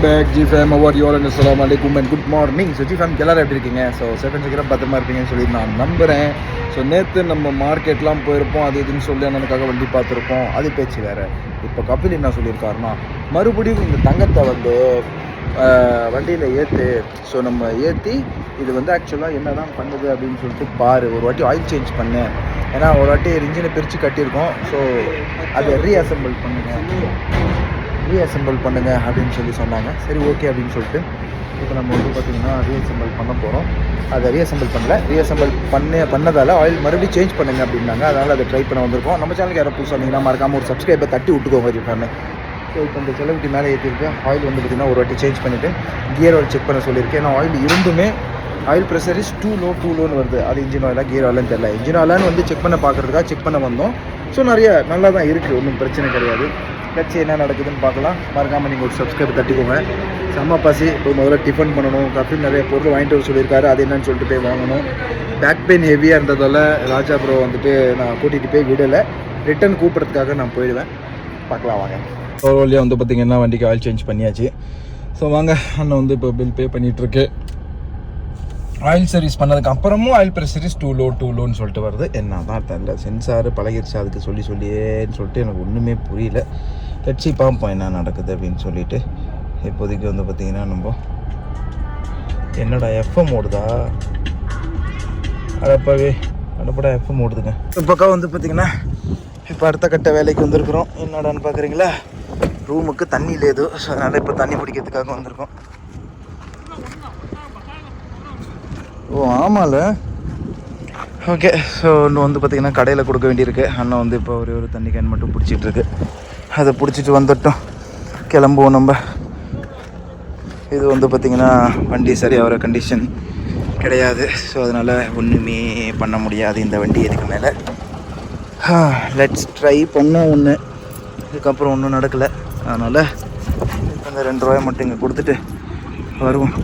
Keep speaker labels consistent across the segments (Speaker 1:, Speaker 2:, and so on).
Speaker 1: Welcome back G fam our your and அஸ்லாம் அலைக்கும் and good morning so G fam எல்லாரும் எப்படி இருக்கீங்க? ஸோ செவன் சீக்கிரம் பத்திரமா இருப்பீங்கன்னு சொல்லி நான் நம்புகிறேன் ஸோ நேற்று நம்ம மார்க்கெட்லாம் போயிருப்போம். அது இதுன்னு சொல்லி அண்ணனுக்காக வண்டி பார்த்துருப்போம். அது பேச்சு வேறு. இப்போ கபில் என்ன சொல்லியிருக்காருன்னா மறுபடியும் இந்த தங்கத்தை வந்து வண்டியில் ஏற்று ஸோ நம்ம ஏற்றி இது வந்து ஆக்சுவலாக என்ன தான் பண்ணுது அப்படின்னு சொல்லிட்டு பாரு. ஒரு வாட்டி ஆயில் சேஞ்ச் பண்ணேன் ஏன்னா ஒரு வாட்டி இன்ஜினை பிரித்து கட்டியிருக்கோம். ஸோ அதை ரீஅசம்பிள் பண்ணுங்க. ரீஅசம்பிள் பண்ணுங்க அப்படின்னு சொல்லி சொன்னாங்க. சரி ஓகே அப்படின்னு சொல்லிட்டு. இப்போ நம்ம வந்து பார்த்திங்கன்னா ரீஅசம்பிள் பண்ண போகிறோம் அதை ரீஅசம்பிள் பண்ணல. ரீஅசம்பிள் பண்ண பண்ணதால் ஆயில் மறுபடியும் சேஞ்ச் பண்ணுங்க அப்படின்னாங்க. அதனால் அதை ட்ரை பண்ண வந்திருக்கோம். நம்ம சேனலுக்கு யாரும் புதுசாக வந்தீங்கன்னா மறக்காமல் ஒரு சப்ஸ்கிரைபை தட்டி விட்டுக்கோங்க ஜிஃபாமே ஸோ இப்போ இந்த செலவுக்கு மேலே ஏற்றிருக்கு ஆயில் வந்து பார்த்திங்கன்னா ஒரு வாட்டி சேஞ்ச் பண்ணிவிட்டு கியர் ஆயில் செக் பண்ண சொல்லியிருக்கேன். ஏன்னா ஆயில் இருந்துமே oil pressure is too low too லோன்னு வருது. அது இன்ஜின் ஆயிலாக கியர் ஆயிலான்னு தெரியல. இன்ஜின் ஆயிலான்னு வந்து செக் பண்ண பார்க்குறதுக்காக செக் பண்ண வந்தோம். ஸோ நிறைய நல்லா தான் இருக்குது ஒன்றும் பிரச்சனை கிடையாது. கட்சி என்ன நடக்குதுன்னு பார்க்கலாம். மறக்காமல் நீங்கள் ஒரு சப்ஸ்கிரைப் தட்டிக்கோங்க. செம்ம பசி. இப்போ முதல்ல டிஃபன் பண்ணணும். கஃபில் நிறைய பொருள் வாங்கிட்டு வர சொல்லியிருக்காரு. அது என்னன்னு சொல்லிட்டு போய் வாங்கணும். பேக் பெயின் ஹெவியாக இருந்ததால் ராஜா ப்ரோ வந்துட்டு நான் கூட்டிகிட்டு போய் விடலை. ரிட்டன் கூப்பிட்றதுக்காக நான் போயிடுவேன். பார்க்கலாம் வாங்க. ஸோ வழியாக வந்து பார்த்திங்கன்னா வண்டிக்கு ஆயில் சேஞ்ச் பண்ணியாச்சு. ஸோ வாங்க. அண்ணன் வந்து இப்போ பில் பே பண்ணிகிட்ருக்கு ஆயில் சர்வீஸ் பண்ணதுக்கு அப்புறமும் oil pressure is too low too லோன்னு சொல்லிட்டு வருது. என்ன தான் தெரில சென்சார் பழகிருச்சு. அதுக்கு சொல்லி சொல்லியேன்னு சொல்லிட்டு எனக்கு ஒன்றுமே புரியல. லட்சி பார்ப்போம் என்ன நடக்குது அப்படின்னு சொல்லிட்டு இப்போதைக்கு வந்து பார்த்திங்கன்னா நம்ம என்னடா எஃப்எம் ஓடுதா? அடப்பாவே அடப்படா எஃப்எம் ஓடுதுங்க. இந்த பக்கம் வந்து பார்த்திங்கன்னா இப்போ அடுத்த கட்ட வேலைக்கு வந்திருக்கிறோம். என்னடான்னு பார்க்குறீங்களா ரூமுக்கு தண்ணி லேது ஸோ அதனால் இப்போ தண்ணி பிடிக்கிறதுக்காக வந்திருக்கோம். ஓ ஆமாம்ல ஓகே ஸோ இன்னும் வந்து பார்த்திங்கன்னா கடையில் கொடுக்க வேண்டியிருக்கு. அண்ணன் வந்து இப்போ ஒரே ஒரு தண்ணி கேன் மட்டும் பிடிச்சிட்ருக்கு அதை பிடிச்சிட்டு வந்துட்டோம். கிளம்புவோம் நம்ம. இது வந்து பார்த்திங்கன்னா வண்டி சரியாக வர கண்டிஷன் கிடையாது. ஸோ அதனால் ஒன்றுமே பண்ண முடியாது இந்த வண்டி இதுக்கு மேலே. லெட்ஸ் ட்ரை பண்ணோம் ஒன்று இதுக்கப்புறம் ஒன்றும் நடக்கலை. அதனால் அந்த ரெண்டு ரூபாய் மட்டும் இங்கே கொடுத்துட்டு வருவோம்.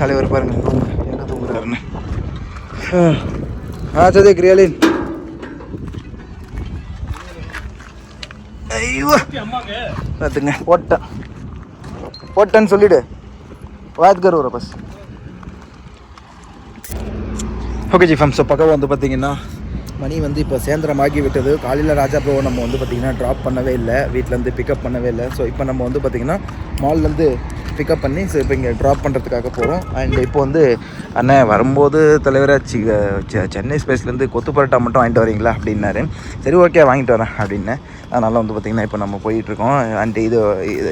Speaker 1: தலைவர் பாருங்கள் தூங்கு எங்கே தூங்குறாருன்னு. ஆ சதே கிரியாலின் ஐயோ. பார்த்துங்க போட்டேன். போட்டேன்னு சொல்லிடு. வாத் கர் ஒரு bus. Okay G fam so பக்கம் வந்து பார்த்தீங்கன்னா மணி வந்து இப்போ சேந்திரமாகி விட்டது காலையில் ராஜா ப்ரோவை நம்ம வந்து பார்த்திங்கன்னா ட்ராப் பண்ணவே இல்லை. வீட்டிலேருந்து பிக்கப் பண்ணவே இல்லை. ஸோ இப்போ நம்ம வந்து பார்த்திங்கன்னா மால்லேருந்து பிக்கப் பண்ணி ஸோ இப்போ இங்கே ட்ராப் பண்ணுறதுக்காக போகிறோம் அண்ட் இப்போ வந்து அண்ணன் வரும்போது தலைவராக சி சென்னை ஸ்பேஸ்லேருந்து கொத்து பரோட்டா மட்டும் வாங்கிட்டு வரீங்களா? அப்படின்னாரு. சரி ஓகே வாங்கிட்டு வரேன் அப்படின்னு. அதனால் வந்து பார்த்திங்கன்னா இப்போ நம்ம போயிட்டுருக்கோம் அண்ட் இது-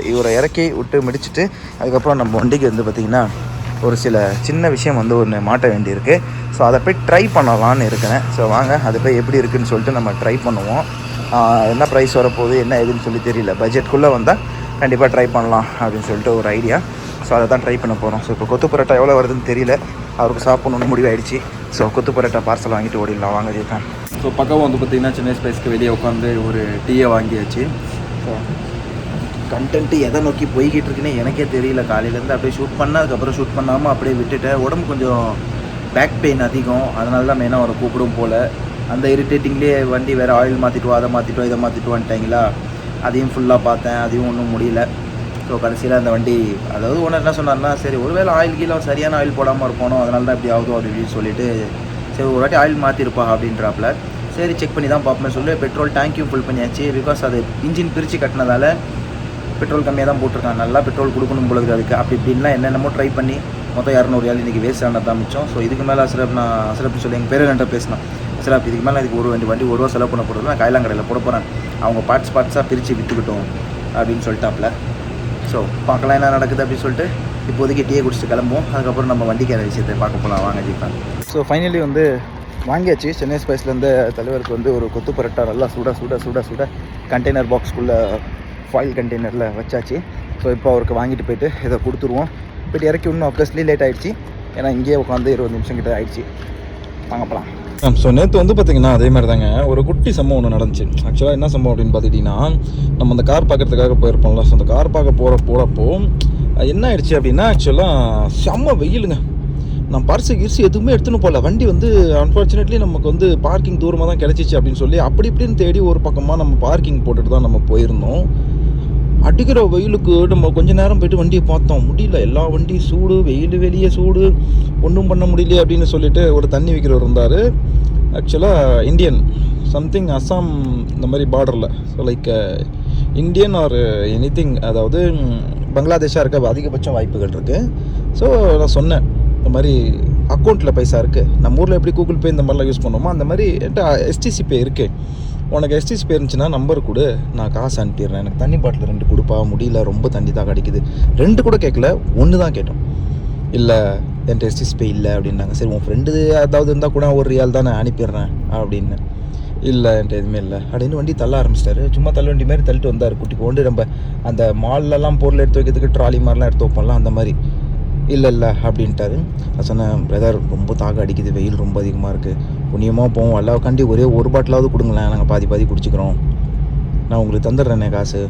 Speaker 1: இவரை இறக்கி விட்டு முடிச்சுட்டு அதுக்கப்புறம் நம்ம வண்டிக்கு வந்து பார்த்திங்கன்னா ஒரு சில சின்ன விஷயம் வந்து ஒன்று மாட்ட வேண்டியிருக்கு. ஸோ அதை போய் ட்ரை பண்ணலான்னு இருக்கிறேன். ஸோ வாங்க அதை போய் எப்படி இருக்குதுன்னு சொல்லிட்டு நம்ம ட்ரை பண்ணுவோம். என்ன ப்ரைஸ் வரப்போகுது என்ன ஏதுன்னு சொல்லி தெரியல. பட்ஜெட்குள்ளே வந்தால் கண்டிப்பாக ட்ரை பண்ணலாம் அப்படின்னு சொல்லிட்டு ஒரு ஐடியா ஸோ அதை தான் ட்ரை பண்ண போகிறோம் ஸோ இப்போ கொத்து பரோட்டா எவ்வளோ வருதுன்னு தெரியல. அவருக்கு சாப்பிட்ணுன்னு முடிவாயிடுச்சு. ஸோ கொத்து பரோட்டா பார்சல் வாங்கிட்டு ஓடிடலாம். வாங்க ஜெயிப்பேன் ஸோ பக்கம் வந்து பார்த்திங்கன்னா சென்னை ஸ்பைஸ்க்கு வெளியே உட்காந்து ஒரு டீயை வாங்கியாச்சு. ஸோ கண்டென்ட்டு எதை நோக்கி போய்கிட்டு இருக்குன்னு எனக்கே தெரியல. காலையிலேருந்து அப்படியே ஷூட் பண்ண அதுக்கப்புறம் ஷூட் பண்ணாமல் அப்படியே விட்டுட்டேன். உடம்பு கொஞ்சம் பேக் பெயின் அதிகம். அதனால தான் மெயினாக அவரை கூப்பிடும் போல். அந்த இரிட்டேட்டிங்லேயே வண்டி வேறு ஆயில் மாற்றிட்டு அதை மாற்றிட்டு இதை மாற்றிட்டு வந்துட்டாங்களா அதையும் ஃபுல்லாக பார்த்தேன். அதையும் ஒன்றும் முடியல. ஸோ கடைசியில் அந்த வண்டி அதாவது ஒன்று என்ன சொன்னார்னா சரி ஒருவேளை ஆயில் கீழே சரியான ஆயில் போடாமல் இருப்போனோ அதனால தான் இப்படி ஆகுதோ அப்படின்னு சொல்லிட்டு சரி ஒரு வாட்டி ஆயில் மாற்றிருப்பா அப்படின்றாப்புல சரி செக் பண்ணி தான் பார்ப்போம்னு சொல்லி பெட்ரோல் டேங்க்கையும் ஃபுல் பண்ணியாச்சு. பிகாஸ் அது இன்ஜின் பிரித்து கட்டினதால பெட்ரோல் கம்மியாக தான் போட்டிருக்காங்க. நல்லா பெட்ரோல் கொடுக்கணும் போல அதுக்கு. அப்படி இப்படின்லாம் என்னென்னமோ ட்ரை பண்ணி மொத்தம் இரநூறு ஏழு இன்றைக்கி வேஸ்ட் ஆனது தான் மிச்சம். ஸோ இதுக்கு மேலே அசரப் நான் அசரப்னு சொல்லி எங்கள் பேரண்ட்டை பேசினேன் அசரப் இதுக்கு மேலே இதுக்கு ஒரு வண்டி வண்டி ஒரு ரூபா செலவு பண்ண போகிறது நான் காயலாங்கடையில் போட போகிறேன் அவங்க பார்ட்ஸ் பார்ட்ஸாக பிரித்து விற்றுக்கிட்டோம் அப்படின்னு சொல்லிட்டாப்ல. ஸோ பார்க்கலாம் என்ன நடக்குது அப்படின்னு சொல்லிட்டு இப்போதைக்கு டீயை குடிச்சிட்டு கிளம்புவோம். அதுக்கப்புறம் நம்ம வண்டிக்கார விஷயத்தை பார்க்க போகலாம் வாங்க ஜீப்பா. ஸோ ஃபைனலி வந்து வாங்கியாச்சு. சென்னை ஸ்பைஸ்லேருந்து தலைவருக்கு வந்து ஒரு கொத்து பரோட்டா நல்லா சுட சுட சுட சுட கண்டெய்னர் பாக்ஸ்க்குள்ளே ஃபாயில் கண்டெய்னரில் வச்சாச்சு. ஸோ இப்போ அவருக்கு வாங்கிட்டு போயிட்டு இதை கொடுத்துருவோம். போயிட்டு இறக்கி இன்னும் அப்கஸ்லி லேட் ஆகிடுச்சு ஏன்னா இங்கேயே உட்காந்து இருபது நிமிஷம் கிட்ட ஆகிடுச்சு வாங்க போகலாம் ஸோ um, நேற்று வந்து பார்த்தீங்கன்னா அதே மாதிரி தாங்க ஒரு குட்டி சம்பவம் ஒன்று நடந்துச்சு. ஆக்சுவலாக என்ன சம்பவம் அப்படின்னு பார்த்துக்கிட்டிங்கன்னா நம்ம அந்த கார் பார்க்கறதுக்காக போயிருப்போம்ல. ஸோ அந்த கார் பார்க்க போகிற போகிறப்போ என்ன ஆயிடுச்சு அப்படின்னா ஆக்சுவலாக செம்ம வெயிலுங்க. நான் பர்ஸு கிர்ஸு எதுவுமே எடுத்துன்னு போகல. வண்டி வந்து அன்ஃபார்ச்சுனேட்லி நமக்கு வந்து பார்க்கிங் தூரமாக தான் கிடச்சிச்சு அப்படின்னு சொல்லி அப்படி இப்படின்னு தேடி ஒரு பக்கமாக நம்ம பார்க்கிங் போட்டுட்டு தான் நம்ம போயிருந்தோம். அடிக்கிற வெயிலுக்கு நம்ம கொஞ்ச நேரம் போயிட்டு வண்டியை பார்த்தோம். முடியல. எல்லா வண்டியும் சூடு வெயில் வெளியே சூடு. ஒன்றும் பண்ண முடியல அப்படின்னு சொல்லிட்டு ஒரு தண்ணி விற்கிறவர் இருந்தார். ஆக்சுவலாக இந்தியன் சம்திங் அஸ்ஸாம் இந்த மாதிரி பார்டரில் so like Indian or any அதாவது பங்களாதேஷாக இருக்க அதிகபட்சம் வாய்ப்புகள் இருக்குது ஸோ நான் சொன்னேன். இந்த மாதிரி அக்கௌண்ட்டில் பைசா இருக்குது நம்ம ஊரில் எப்படி கூகுள் பே இந்த மாதிரிலாம் யூஸ் பண்ணுவோமோ அந்த மாதிரி என்கிட்ட எஸ்டிசி பே இருக்குது உனக்கு எஸ்டிஸ் போயிருந்துச்சுன்னா நம்பர் கொடு. நான் காசு அனுப்பிடுறேன். எனக்கு தண்ணி பாட்டில் ரெண்டு கொடுப்பா. முடியல ரொம்ப தண்ணி தான் கிடைக்குது. ரெண்டு கூட கேட்கல ஒன்று தான் கேட்டோம். இல்லை என்கிட்ட எஸ்டிஸ் பே இல்லை அப்படின்னாங்க. சரி உன் ஃப்ரெண்டு ஏதாவது இருந்தால் கூட ஒரு ரியால் தான் நான் அனுப்பிடுறேன் அப்படின்னு. இல்லை என்கிட்ட எதுவுமே இல்லை. அப்படின்னு வண்டி தள்ள ஆரம்பிச்சிட்டாரு? சும்மா தள்ள வண்டி மாதிரி தள்ளிட்டு வந்தார் குட்டி கொண்டு நம்ம அந்த மால்லலாம் பொருள் எடுத்து வைக்கிறதுக்கு ட்ராலி மாதிரிலாம் எடுத்து வைப்போம்லாம் அந்த மாதிரி. இல்லை இல்லை அப்படின்ட்டாரு. நான் சொன்னேன் பிரதர் ரொம்ப தாக அடிக்குது. வெயில் ரொம்ப அதிகமாக இருக்குது புண்ணியமாக போவோம். எல்லா கண்டி ஒரே ஒரு பாட்டிலாவது கொடுங்களேன். நாங்கள் பாதி பாதி குடிச்சிக்கிறோம். நான் உங்களுக்கு தந்துடுறேனே காசு.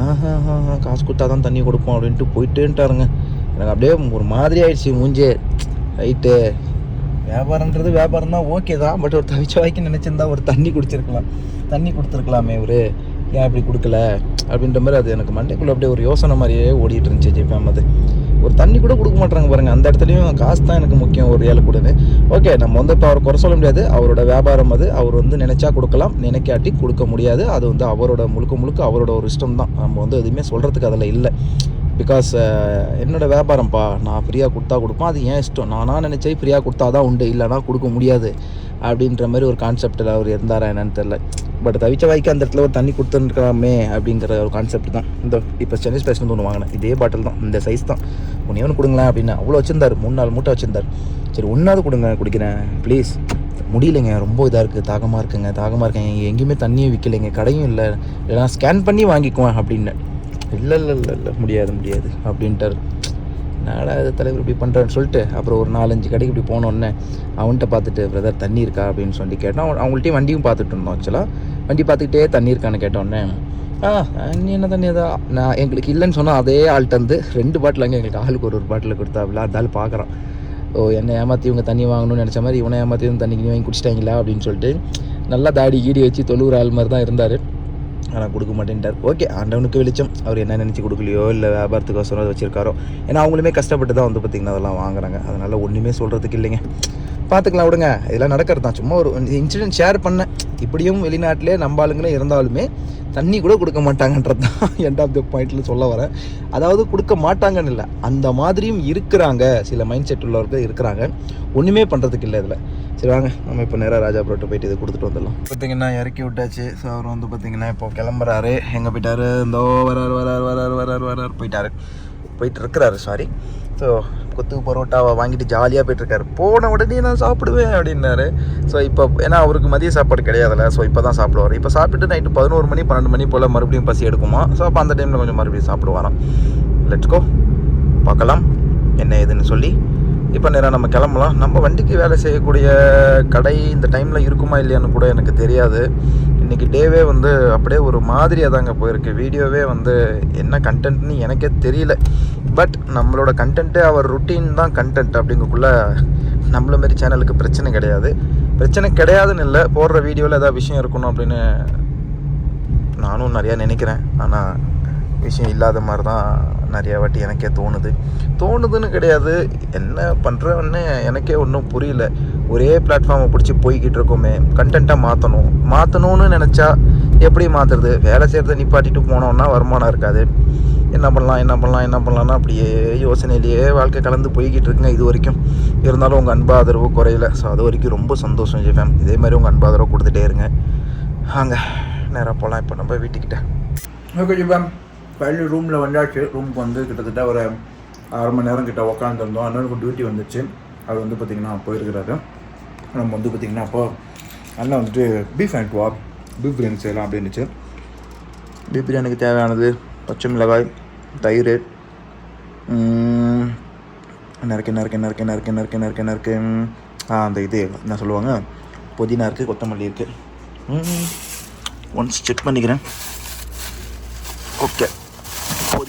Speaker 1: ஆஹா ஆஹா காசு கொடுத்தா தான் தண்ணி கொடுப்போம் அப்படின்ட்டு போயிட்டேன்ட்டாருங்க. எனக்கு அப்படியே ஒரு மாதிரி ஆயிடுச்சு மூஞ்சே. ரைட்டு வியாபாரன்றது வியாபாரம் தான் ஓகே தான். பட் ஒரு தவிச்ச வாய்க்கு நினச்சிருந்தா ஒரு தண்ணி குடிச்சிருக்கலாம். தண்ணி கொடுத்துருக்கலாமே ஒரு ஏன் இப்படி கொடுக்கல? அப்படின்ற மாதிரி அது எனக்கு மண்டைக்குள்ளே அப்படியே ஒரு யோசனை மாதிரியே ஓடிட்டு இருந்துச்சு ஜெய்ஃபேம் அது ஒரு தண்ணி கூட கொடுக்க மாட்டாங்க பாருங்க. அந்த இடத்துலையும் காசு தான் எனக்கு முக்கியம் ஒரு ஏழை கூடன்னு. ஓகே நம்ம வந்து இப்போ அவர் குறை சொல்ல முடியாது. அவரோட வியாபாரம் அது. அவர் வந்து நினைச்சா கொடுக்கலாம் நினைக்காட்டி கொடுக்க முடியாது. அது வந்து அவரோட முழுக்க முழுக்க அவரோட ஒரு இஷ்டம் தான். நம்ம வந்து எதுவுமே சொல்கிறதுக்கு அதில் இல்லை. பிகாஸ் என்னோடய வியாபாரம்ப்பா நான் ஃப்ரீயாக கொடுத்தா கொடுப்பேன். அது ஏன் இஷ்டம்? நானாக நினச்சே ஃப்ரீயாக கொடுத்தா தான் உண்டு. இல்லைனா கொடுக்க முடியாது. அப்படின்ற மாதிரி ஒரு கான்செப்டில் அவர் இருந்தாரா என்னன்னு தெரில பட் தவிச்ச வாய்க்கு அந்த இடத்துல ஒரு தண்ணி கொடுத்துருக்கலாமே அப்படிங்கிற ஒரு கான்செப்ட் தான். இந்த இப்போ சென்னை ஸ்பேஷன் ஒன்று வாங்கினேன். இதே பாட்டில் தான். இந்த சைஸ் தான். ஒன்றே ஒன்று கொடுங்களேன் அப்படின்னு. அவ்வளோ வச்சிருந்தார். மூணு நாள் மூட்டை வச்சிருந்தார். சரி ஒன்றாவது கொடுங்க குடிக்கிறேன். ப்ளீஸ் முடியலைங்க. ரொம்ப இதாக இருக்குது தாகமாக இருக்குங்க. தாகமாக இருக்கேங்க எங்கேயுமே தண்ணியும் விற்கலைங்க கடையும் இல்லை. இல்லைனா ஸ்கேன் பண்ணி வாங்கிக்குவேன் அப்படின்னு. இல்லை இல்லை இல்லை இல்லை. முடியாது முடியாது. அப்படின்ட்டார். நாடா இது தலைவர் இப்படி பண்ணுறான்னு சொல்லிட்டு அப்புறம் ஒரு நாலஞ்சு கடைக்கு இப்படி போனோடனே அவன்கிட்ட பார்த்துட்டு பிரதர் தண்ணி இருக்கா? அப்படின்னு சொல்லி கேட்டோம். அவன் அவங்கள்ட்டையும் வண்டியும் பார்த்துட்டு இருந்தோம் ஆக்சுவலாக வண்டி பார்த்துக்கிட்டே தண்ணி இருக்கான்னு கேட்டோடனே ஆ நீ என்ன தண்ணி தான் நான் எங்களுக்கு இல்லைன்னு சொன்னால் அதே ஆள்கிட்ட வந்து ரெண்டு பாட்டில் அங்கே எங்களுக்கு ஆளுக்கு ஒரு ஒரு பாட்டில் கொடுத்தாப்புல அந்த ஆள் பார்க்குறான். ஓ என்னை ஏமாற்றி இவங்க தண்ணி வாங்கணும்னு நினச்ச மாதிரி இவனை ஏமாற்றி தண்ணி வாங்கி குடிச்சிட்டாங்களா? அப்படின்னு சொல்லிட்டு நல்லா தாடி கீடி வச்சு தொழுகிற ஆள் மாதிரி தான் இருந்தார். ஆனால் கொடுக்க மாட்டேன்ட்டார். ஓகே ஆண்டவனுக்கு வெளிச்சம். அவர் என்ன நினச்சி கொடுக்கலையோ இல்லை வியாபாரத்துக்கோசரம் அதை வச்சிருக்காரோ. ஏன்னா அவங்களுமே கஷ்டப்பட்டு தான் வந்து பார்த்திங்கன்னா அதெல்லாம் வாங்குறாங்க. அதனால் ஒன்றுமே சொல்கிறதுக்கு இல்லைங்க. பார்த்துக்கலாம் விடுங்க. இதெல்லாம் நடக்கிறது தான். சும்மா ஒரு இன்சிடென்ட் ஷேர் பண்ணேன் இப்படியும் வெளிநாட்டிலே நம்ம ஆளுங்களே இருந்தாலுமே தண்ணி கூட கொடுக்க மாட்டாங்கன்றது தான் எண்ட் ஆஃப் த பாயிண்ட்டில் சொல்ல வரேன். அதாவது கொடுக்க மாட்டாங்கன்னு இல்லை. அந்த மாதிரியும் இருக்கிறாங்க. சில மைண்ட் செட் உள்ளவர்கள் இருக்கிறாங்க. ஒன்றுமே பண்ணுறதுக்கு இல்லை இதில். சரி வாங்க. நம்ம இப்போ நேராக ராஜா புரோட்டை போயிட்டு இதை கொடுத்துட்டு வந்துடலாம். பார்த்தீங்கன்னா இறக்கி விட்டாச்சு. ஸோ அவர் வந்து பார்த்தீங்கன்னா இப்போ கிளம்புறாரு. எங்கே போயிட்டாரு? இந்தோ வராரு வராரு வராரு வராரு வராரு. போயிட்டாரு. போயிட்டு இருக்கிறாரு சாரி ஸோ கொத்து பரோட்டாவை வாங்கிட்டு ஜாலியாக போயிட்டுருக்காரு. போன உடனே நான் சாப்பிடுவேன் அப்படின்னாரு. ஸோ இப்போ ஏன்னா அவருக்கு மதிய சாப்பாடு கிடையாதுல்ல. ஸோ இப்போ தான் சாப்பிடுவார். இப்போ சாப்பிட்டு நைட்டு பதினோரு மணி பன்னெண்டு மணி போல் மறுபடியும் பசி எடுக்குமா? ஸோ அப்போ அந்த டைமில் கொஞ்சம் மறுபடியும் சாப்பிடுவாராம். லெட்ஸ் கோ பார்க்கலாம். என்ன ஏதுன்னு சொல்லி. இப்போ நேராக நம்ம கிளம்பலாம். நம்ம வண்டிக்கு வேலை செய்யக்கூடிய கடை இந்த டைமில் இருக்குமா இல்லையான்னு கூட எனக்கு தெரியாது. இன்றைக்கி டேவே வந்து அப்படியே ஒரு மாதிரியாக தாங்க போயிருக்கு. வீடியோவே வந்து என்ன கண்டென்ட்னு எனக்கே தெரியல. பட் நம்மளோட கண்டென்ட்டு அவர் ருட்டீன் தான் கண்டென்ட் அப்படிங்கக்குள்ளே நம்மள மாரி சேனலுக்கு பிரச்சனை கிடையாது. பிரச்சனை கிடையாதுன்னு இல்லை போடுற வீடியோவில் ஏதாவது விஷயம் இருக்கணும் அப்படின்னு நானும் நிறையா நினைக்கிறேன். ஆனால் விஷயம் இல்லாத மாதிரி தான் நிறையா வாட்டி எனக்கே தோணுது. தோணுதுன்னு கிடையாது. என்ன பண்ணுறேன்னு எனக்கே ஒன்றும் புரியல. ஒரே பிளாட்ஃபார்மை பிடிச்சி போய்கிட்டு இருக்கோமே. கண்டென்ட்டாக மாற்றணும் மாற்றணும்னு நினச்சா எப்படி மாற்றுறது வேலை செய்கிறத நிப்பாட்டிட்டு போனோன்னா வருமானம் இருக்காது. என்ன பண்ணலாம்? என்ன பண்ணலாம்? என்ன பண்ணலாம்னா அப்படியே யோசனையிலேயே வாழ்க்கை கலந்து போய்கிட்டு இருக்குங்க இது வரைக்கும். இருந்தாலும் உங்கள் அன்பு ஆதரவு குறையல. ஸோ அது வரைக்கும் ரொம்ப சந்தோஷம் ஜெஃபேம் இதே மாதிரி உங்கள் அன்பு ஆதரவு கொடுத்துட்டே இருங்க. வாங்க நேராக போகலாம் இப்போ நம்ம வீட்டுக்கிட்ட. ஓகே ஜிபாம் பள்ளி ரூமில் வந்தாச்சு. ரூமுக்கு வந்து கிட்டத்தட்ட ஒரு அரை மணி நேரம் கிட்ட உக்காந்துருந்தோம். அண்ணனுக்கு டியூட்டி வந்துச்சு. அவர் வந்து பார்த்திங்கன்னா போயிருக்கிறாரு. நம்ம வந்து பார்த்திங்கன்னா அப்போ அண்ணன் வந்துட்டு பீஃப் அண்ட் வா பீஃப் பிரியாணி செய்யலாம் அப்படின்னுச்சு. பீஃப் பிரியாணிக்கு தேவையானது பச்சை மிளகாய் தயிர் நறுக்க நறுக்கு நறுக்கு நறுக்கு இருக்கு நறுக்க நறுக்கு ஆ அந்த இது என்ன சொல்லுவாங்க? புதினா இருக்குது கொத்தமல்லி இருக்குது ஒன்ஸ் செக் பண்ணிக்கிறேன். ஓகே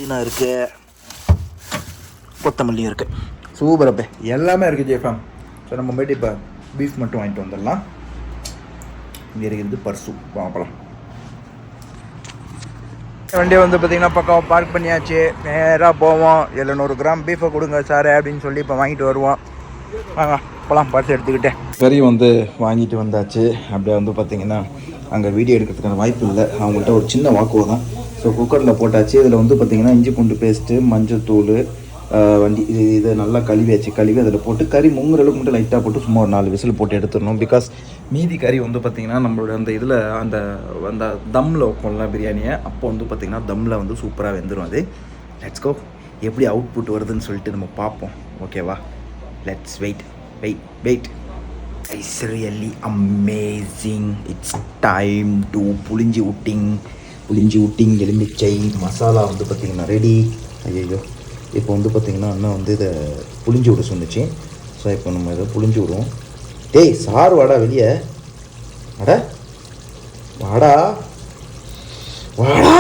Speaker 1: புதினா இருக்குது கொத்தமல்லியும் இருக்குது சூப்பர் அப்பே. எல்லாமே இருக்குது ஜெய்ஃபாம் ஸோ நம்ம போயிட்டு இப்போ பீஃப் மட்டும் வாங்கிட்டு வந்துடலாம். இங்கே இருக்கிறது பர்சு. வாங்கலாம் வண்டியை வந்து பார்த்தீங்கன்னா பக்கம் பார்க் பண்ணியாச்சு. நேராக போவோம். எழுநூறு கிராம் பீஃபை கொடுங்க சார் அப்படின்னு சொல்லி இப்போ வாங்கிட்டு வருவோம். வாங்க போகலாம் பர்ஸ் எடுத்துக்கிட்டேன் கறி வந்து வாங்கிட்டு வந்தாச்சு. அப்படியே வந்து பார்த்தீங்கன்னா அங்கே வீடியோ எடுக்கிறதுக்கான வாய்ப்பு இல்லை. அவங்கள்ட்ட ஒரு சின்ன வாக்குவம் தான் ஸோ குக்கரில் போட்டாச்சு. இதில் வந்து பார்த்தீங்கன்னா இஞ்சி பூண்டு பேஸ்ட்டு மஞ்சள் தூள் வண்டி இது இதை நல்லா கழுவியாச்சு. கழுவி அதில் போட்டு கறி முங்குற அளவுக்கு மட்டும் லைட்டாக போட்டு சும்மா ஒரு நாலு விசில் போட்டு எடுத்துடணும். பிகாஸ் மீதி கறி வந்து பார்த்திங்கன்னா நம்மளோட அந்த இதில் அந்த அந்த தம்மில் வைப்போம்ல பிரியாணியை அப்போ வந்து பார்த்திங்கன்னா தம்மில் வந்து சூப்பராக வெந்துடும் அது. லெட்ஸ் கோ எப்படி அவுட்புட் வருதுன்னு சொல்லிட்டு நம்ம பார்ப்போம். ஓகேவா let's wait wait wait it's really amazing it's time to புளிஞ்சி விட்டிங் புளிஞ்சி விட்டிங் எலுமிச்சை மசாலா வந்து பார்த்திங்கன்னா ரெடி ஐயோ இப்போ வந்து பார்த்திங்கன்னா அண்ணன் வந்து இதை புளிஞ்சி விட சொன்னிச்சு. ஸோ இப்போ நம்ம இதை புளிஞ்சி விடுவோம். டேய் சார் வாடா வெளியே. அட. வாடா. வாடா.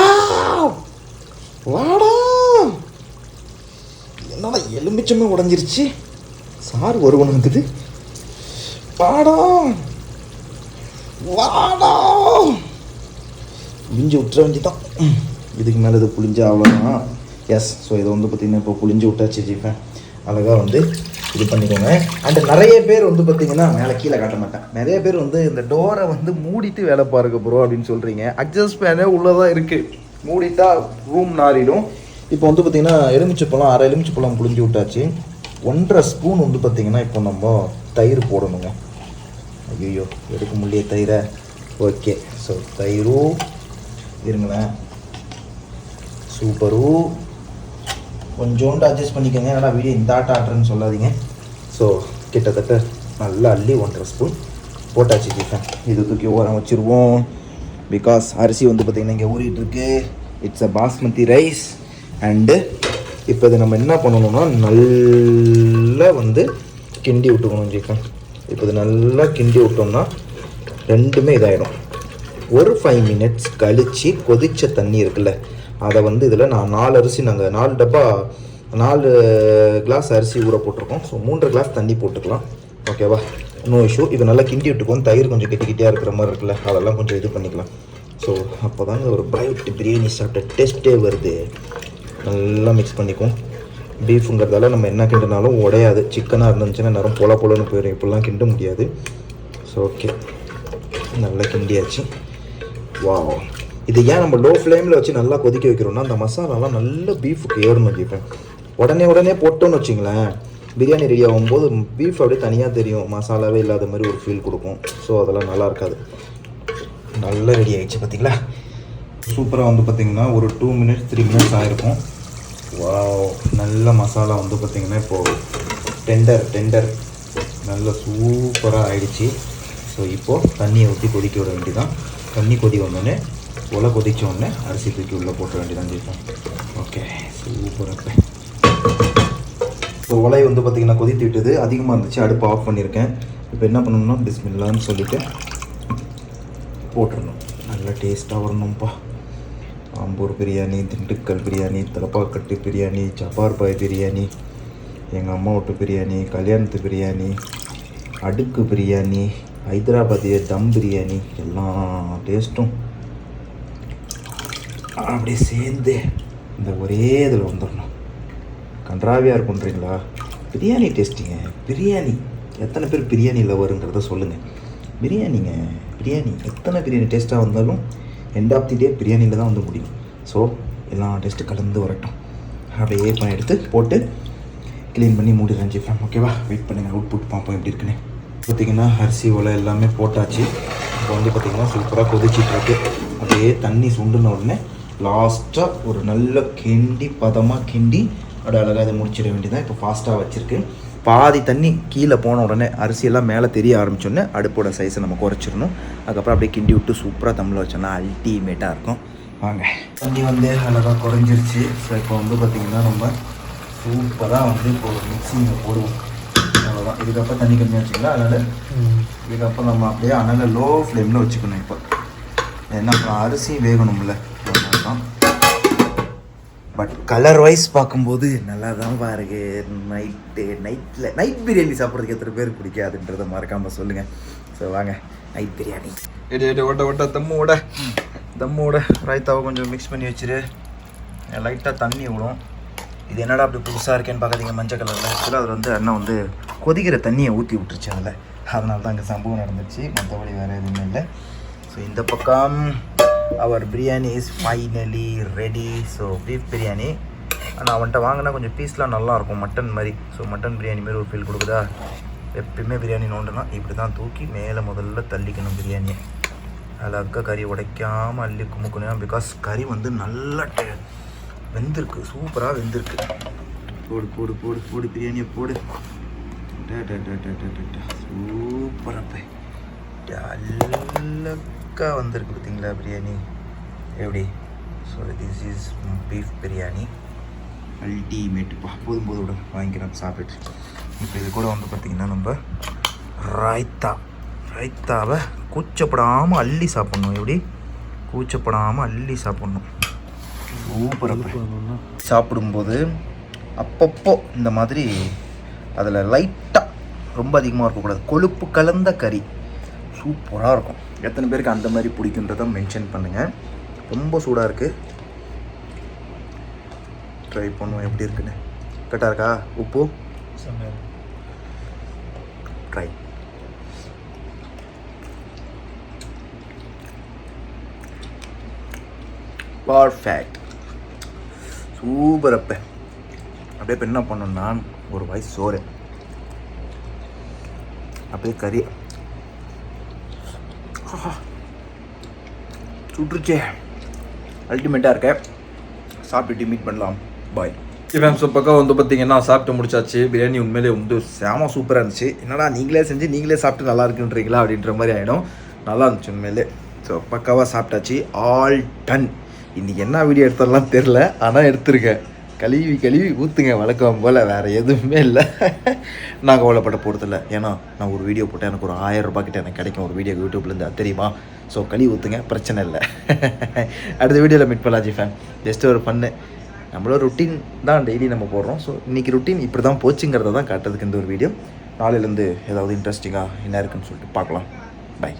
Speaker 1: வாடா. என்னடா எலுமிச்சமே உடஞ்சிருச்சு. சார் ஒருவன் வந்துட்டு வாடா. வாடா. புளிஞ்சு விட்டுற வேண்டியதான் இதுக்கு மேலே இது புளிஞ்சு அவ்வளோதான் எஸ் ஸோ இதை வந்து பார்த்திங்கன்னா இப்போ புளிஞ்சு விட்டாச்சு ஜிப்பேன் அழகாக வந்து இது பண்ணிக்கோங்க. அண்ட் நிறைய பேர் வந்து பார்த்தீங்கன்னா மேலே கீழே காட்ட மாட்டேன். நிறைய பேர் வந்து இந்த டோரை வந்து மூடிட்டு வேலை பாருங்க ப்ரோ அப்படின்னு சொல்கிறீங்க அட்ஜஸ்ட் பேனே தான் இருக்குது மூடிட்டா ரூம் நாரிடும் இப்போ வந்து பார்த்தீங்கன்னா எலுமிச்சப்பழம் அரை எலுமிச்சப்பழம் புளிஞ்சு விட்டாச்சு. ஒன்றரை ஸ்பூன் வந்து பார்த்திங்கன்னா இப்போ நம்ம தயிர் போடணுங்க. ஐயோ எடுக்க முடிய தயிரை? ஓகே ஸோ தயிரும் இருங்களேன். சூப்பரு. கொஞ்சோண்டு அட்ஜஸ்ட் பண்ணிக்கோங்க. ஏன்னா வீடியோ இந்த ஆட்ட ஆட்டுறேன்னு சொல்லாதீங்க. ஸோ கிட்டத்தட்ட நல்லா அள்ளி ஒன்றரை ஸ்பூன் போட்டாச்சு சிக்கன் இது தூக்கி ஓரம் வச்சுருவோம். பிகாஸ் அரிசி வந்து பார்த்திங்கன்னா இங்கே ஊறிட்டுருக்கு. It's a basmati rice and இப்போ இதை நம்ம என்ன பண்ணணும்னா நல்லா வந்து கிண்டி விட்டுக்கணும் சிக்கன் இப்போ இது நல்லா கிண்டி விட்டோம்னா ரெண்டுமே இதாயிடும். ஒரு ஃபைவ் மினிட்ஸ் கழித்து கொதிச்ச தண்ணி இருக்குல்ல அதை வந்து இதில் நான் நாலு அரிசி நாங்கள் நாலு டப்பா நாலு கிளாஸ் அரிசி ஊற போட்டிருக்கோம். ஸோ மூன்று கிளாஸ் தண்ணி போட்டுக்கலாம். ஓகேவா நோ இஷ்யூ இது நல்லா கிண்டி விட்டுக்கோம் தயிர் கொஞ்சம் கெட்டிக்கிட்டே இருக்கிற மாதிரி இருக்குல்ல அதெல்லாம் கொஞ்சம் இது பண்ணிக்கலாம். ஸோ அப்போ தாங்க ஒரு பிரைவேட் பிரியாணி சாப்பிட்ட டேஸ்ட்டே வருது. நல்லா மிக்ஸ் பண்ணிக்கும் பீஃபுங்கிறதால நம்ம என்ன கிண்டினாலும் உடையாது. சிக்கனாக இருந்துச்சுன்னா நேரம் பொல பொலன்னு போயிடும் இப்படிலாம் கிண்ட முடியாது. ஸோ ஓகே நல்லா கிண்டியாச்சு. வா இது ஏன் நம்ம லோ ஃப்ளேமில் வச்சு நல்லா கொதிக்க வைக்கிறோம்னா அந்த மசாலாலாம் நல்ல பீஃபுக்கு ஏறணும் வச்சுப்பேன் உடனே உடனே போட்டோன்னு வச்சிங்களேன் பிரியாணி ரெடி ஆகும்போது பீஃப் அப்படியே தனியாக தெரியும். மசாலாவே இல்லாத மாதிரி ஒரு ஃபீல் கொடுக்கும். ஸோ அதெல்லாம் நல்லா இருக்காது. நல்லா ரெடி ஆகிடுச்சு பார்த்தீங்களா சூப்பராக வந்து பார்த்திங்கன்னா ஒரு டூ மினிட்ஸ் த்ரீ மினிட்ஸ் ஆகிருக்கும் வாவ் நல்ல மசாலா வந்து பார்த்திங்கன்னா இப்போது டெண்டர் டெண்டர் நல்ல சூப்பராக ஆயிடுச்சு. ஸோ இப்போது தண்ணியை ஊற்றி கொதிக்க விட வேண்டியதான் தண்ணி கொதி வந்தோடனே உலை கொதிச்ச உடனே அரிசி தூக்கி உள்ளே போட்ட வேண்டியதான் ஜெயிப்போம் ஓகே சூப்பராக இப்போ உலை வந்து பார்த்திங்கன்னா கொதித்து விட்டது அதிகமாக இருந்துச்சு அடுப்பு ஆஃப் பண்ணியிருக்கேன் இப்போ என்ன பண்ணணும்னா பிஸ்மில்லான்னு சொல்லிட்டு போட்டுடணும் நல்லா டேஸ்ட்டாக வரணும்ப்பா ஆம்பூர் பிரியாணி திண்டுக்கல் பிரியாணி தலப்பாக்கட்டு பிரியாணி ஜப்பார்பாய் பிரியாணி எங்கள் அம்மா வீட்டு பிரியாணி கல்யாணத்து பிரியாணி அடுக்கு பிரியாணி ஹைதராபாத்திய தம் பிரியாணி எல்லா டேஸ்ட்டும் அப்படியே சேர்ந்து இந்த ஒரே இதில் வந்துடணும். கன்றாவியாக இருக்குன்றீங்களா பிரியாணி டேஸ்ட்டுங்க பிரியாணி எத்தனை பேர் பிரியாணி லவருங்கிறத சொல்லுங்கள் பிரியாணிங்க பிரியாணி எத்தனை பிரியாணி டேஸ்ட்டாக வந்தாலும் எண்ட் ஆஃப் தி டே பிரியாணியில் தான் வந்து முடியும். ஸோ எல்லா டேஸ்ட்டு கலந்து வரட்டும். அப்படியே பண்ணி எடுத்து போட்டு க்ளீன் பண்ணி மூடி ரஞ்சிப்பேன் ஓகேவா வெயிட் பண்ணுங்கள் அவுட்புட் பார்ப்போம் எப்படி இருக்குன்னு. பார்த்திங்கன்னா அரிசி ஒலை எல்லாமே போட்டாச்சு. இப்போ வந்து பார்த்திங்கன்னா சூப்பராக கொதிச்சிட்ருக்கு. அப்படியே தண்ணி சுண்டுன உடனே லாஸ்ட்டாக ஒரு நல்ல கிண்டி பதமாக கிண்டி அப்படியே அழகாக இதை முடிச்சிட வேண்டியதான் இப்போ ஃபாஸ்ட்டாக வச்சுருக்கு. பாதி தண்ணி கீழே போன உடனே அரிசியெல்லாம் மேலே தெரிய ஆரம்பிச்சோடனே அடுப்போட சைஸை நம்ம குறைச்சிடணும். அதுக்கப்புறம் அப்படியே கிண்டி விட்டு சூப்பராக தமிழில் வச்சோன்னா அல்டிமேட்டாக இருக்கும். வாங்க. தண்ணி வந்து அழகாக குறைஞ்சிருச்சு. ஸோ இப்போ வந்து பார்த்திங்கன்னா நம்ம சூப்பராக வந்து இப்போ ஒரு மிக்சிங்கில் போடுவோம். அவ்வளோதான் இதுக்கப்புறம் தண்ணி கம்மியாக வச்சுக்கலாம் அதனால் இதுக்கப்புறம் நம்ம அப்படியே அதனால் லோ ஃப்ளேமில் வச்சுக்கணும் இப்போ. என்ன அப்புறம் அரிசி வேகணும்ல. தான் பட் கலர் வைஸ் பார்க்கும்போது நல்லா தான் பாருங்க நைட்டு நைட்டில் நைட் பிரியாணி சாப்பிட்றதுக்கு எத்தனை பேர் பிடிக்காதுன்றதை மறக்காமல் சொல்லுங்கள் ஸோ வாங்க. நைட் பிரியாணி எடு எடு ஓட்ட ஓட்ட தம்மோட தம்மோட ரைத்தாவை கொஞ்சம் மிக்ஸ் பண்ணி வச்சிரு. லைட்டாக தண்ணி விடும் இது என்னடா அப்படி புதுசாக இருக்கேன்னு பார்க்காதீங்க. மஞ்சள் கலரில் ஆக்சுவலாக அது வந்து அண்ணன் வந்து கொதிக்கிற தண்ணியை ஊற்றி விட்டுருச்சு அதில். அதனால தான் அங்கே சம்பவம் நடந்துச்சு. மற்றபடி வேறு எதுவுமே இல்லை. ஸோ இந்த பக்கம் our biryani is finally ready so beef biryani ஆனால் அவன்கிட்ட வாங்கினா கொஞ்சம் பீஸ்லாம் நல்லாயிருக்கும் மட்டன் மாதிரி. ஸோ மட்டன் பிரியாணி மாதிரி ஒரு ஃபீல் கொடுக்குதா? எப்பயுமே பிரியாணி நோண்டுனா இப்படி தான் தூக்கி மேலே முதல்ல தள்ளிக்கணும் பிரியாணியை அழகாக கறி உடைக்காமல் அள்ளி குமுக்கணும் பிகாஸ் கறி வந்து நல்லா டே- வெந்திருக்கு. சூப்பராக வெந்திருக்கு. போடு போடு போடு போடு பிரியாணியை போடு. சூப்பராக அழகா வந்திருக்கு பார்த்தீங்களா பிரியாணி? எப்படி? So this is beef biryani. அல்டிமேட்டுப்பா போதும் போது விட. வாங்கிக்கிறோம் சாப்பிட்டு இப்போ இது கூட வந்து பார்த்திங்கன்னா நம்ம ராய்த்தா ரைத்தாவை கூச்சப்படாமல் அள்ளி சாப்பிட்ணும். எப்படி? கூச்சப்படாமல் அள்ளி சாப்பிட்ணும். சூப்பராக சாப்பிடும்போது அப்பப்போ இந்த மாதிரி அதில் லைட்டாக ரொம்ப அதிகமாக இருக்கக்கூடாது. கொழுப்பு கலந்த கறி. சூப்பராக இருக்கும். எத்தனை பேருக்கு அந்த மாதிரி பிடிக்குன்றதை மென்ஷன் பண்ணுங்கள் ரொம்ப சூடாக இருக்குது ட்ரை பண்ணுவோம். எப்படி இருக்குன்னு. கரெக்டாக இருக்கா? உப்பு? ட்ரை பர்ஃபெக்ட் சூப்பர் அப்போ. அப்படியே இப்போ என்ன பண்ணணும்னா ஒரு வயசு சோறு. அப்படியே கறி. ஆஹா. சுட்டுருச்சே. அல்டிமேட்டாக இருக்க. சாப்பிட்டுட்டு மீட் பண்ணலாம். பாய்
Speaker 2: ஃபேம்ஸ் பக்கம் வந்து பார்த்தீங்கன்னா சாப்பிட்டு முடிச்சாச்சு. பிரியாணி உண்மையிலே வந்து செம சூப்பராக இருந்துச்சு. என்னடா நீங்களே செஞ்சு நீங்களே சாப்பிட்டு நல்லா இருக்குன்றீங்களா அப்படின்ற மாதிரி ஆகிடும் நல்லா இருந்துச்சு உண்மையிலே. ஸோ பக்காவாக சாப்பிட்டாச்சு. ஆல் டன் இன்றைக்கி என்ன வீடியோ எடுத்தாலாம் தெரில ஆனால் எடுத்திருக்கேன். கழுவி கழுவி ஊற்றுங்க வழக்கம் போல் வேறு எதுவுமே இல்லை. நான் கவலைப்பட போகிறதில்ல ஏன்னா நான் ஒரு வீடியோ போட்டேன். எனக்கு ஒரு ஆயிரம் ரூபாய் கிட்ட எனக்கு கிடைக்கும். ஒரு வீடியோ யூடியூப்லேருந்து அது தெரியுமா? ஸோ கழுவி ஊற்றுங்க பிரச்சனை இல்லை. அடுத்த வீடியோவில் மீட் பண்ணலாஜி ஃபேன் ஜஸ்ட் ஒரு பண்ணு நம்மளோட ருட்டீன் தான் டெய்லி நம்ம போடுறோம். ஸோ இன்றைக்கி ருட்டீன் இப்படி தான் போச்சுங்கிறத தான் காட்டுறதுக்கு இந்த ஒரு வீடியோ நாளையிலேருந்து ஏதாவது இன்ட்ரெஸ்டிங்காக என்ன இருக்குன்னு சொல்லிட்டு பார்க்கலாம். பை